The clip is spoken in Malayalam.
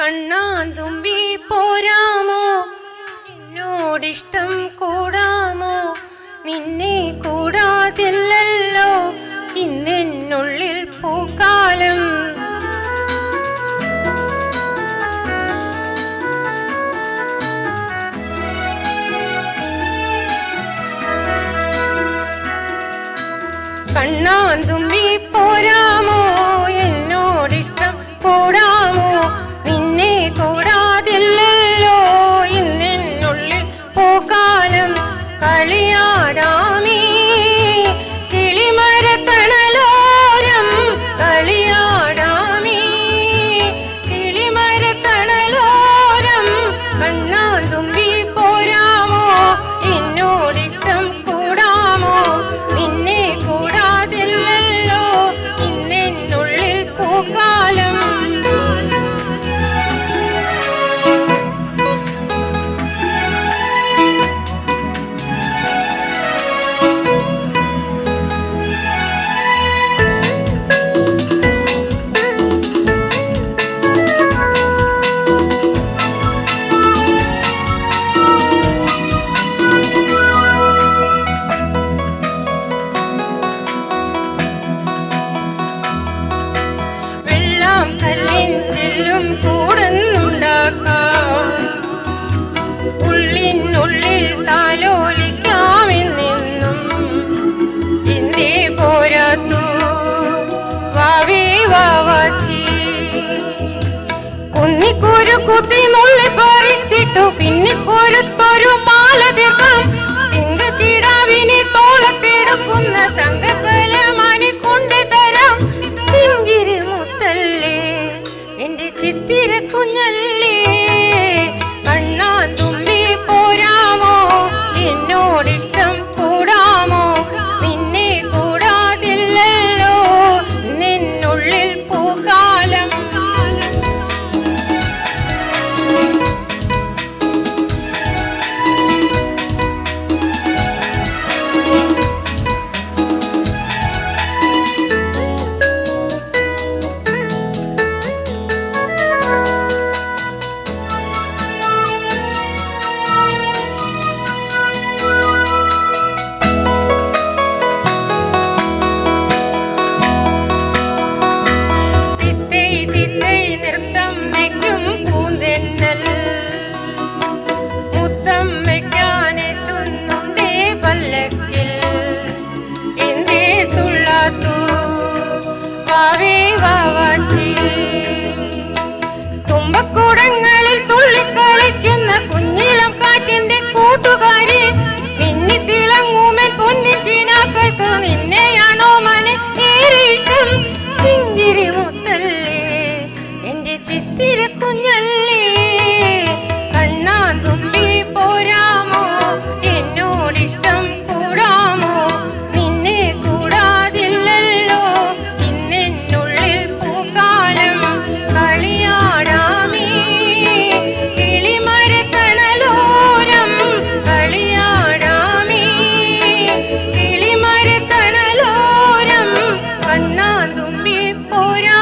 കണ്ണാന്തുമ്പി പോരാമോ? എന്നോടിഷ്ടം കൂടാമോ? നിന്നെ കൂടാതില്ലല്ലോ. ഇന്നെന്നുള്ളിൽ പൂക്കാലം. കണ്ണാന്തുമ്പി তুমি കുത്തി നുള്ളി പറിച്ചിട്ടു പിന്നെ കൊരുത്തൊരു മാല തീർക്കാം. തിങ്കത്തിടാവിനെ തോളത്തെടുക്കുന്ന തങ്കക്കലമാനി കൊണ്ടു തരാം ചിങ്കിരി മുത്തല്ലേ എന്റെ ചിത്തിര കുഞ്ഞല്ലേ. മുത്തല്ലേ എന്റെ ചിത്തിര കുഞ്ഞല്ലേ? തുമ്മിപ്പോരാ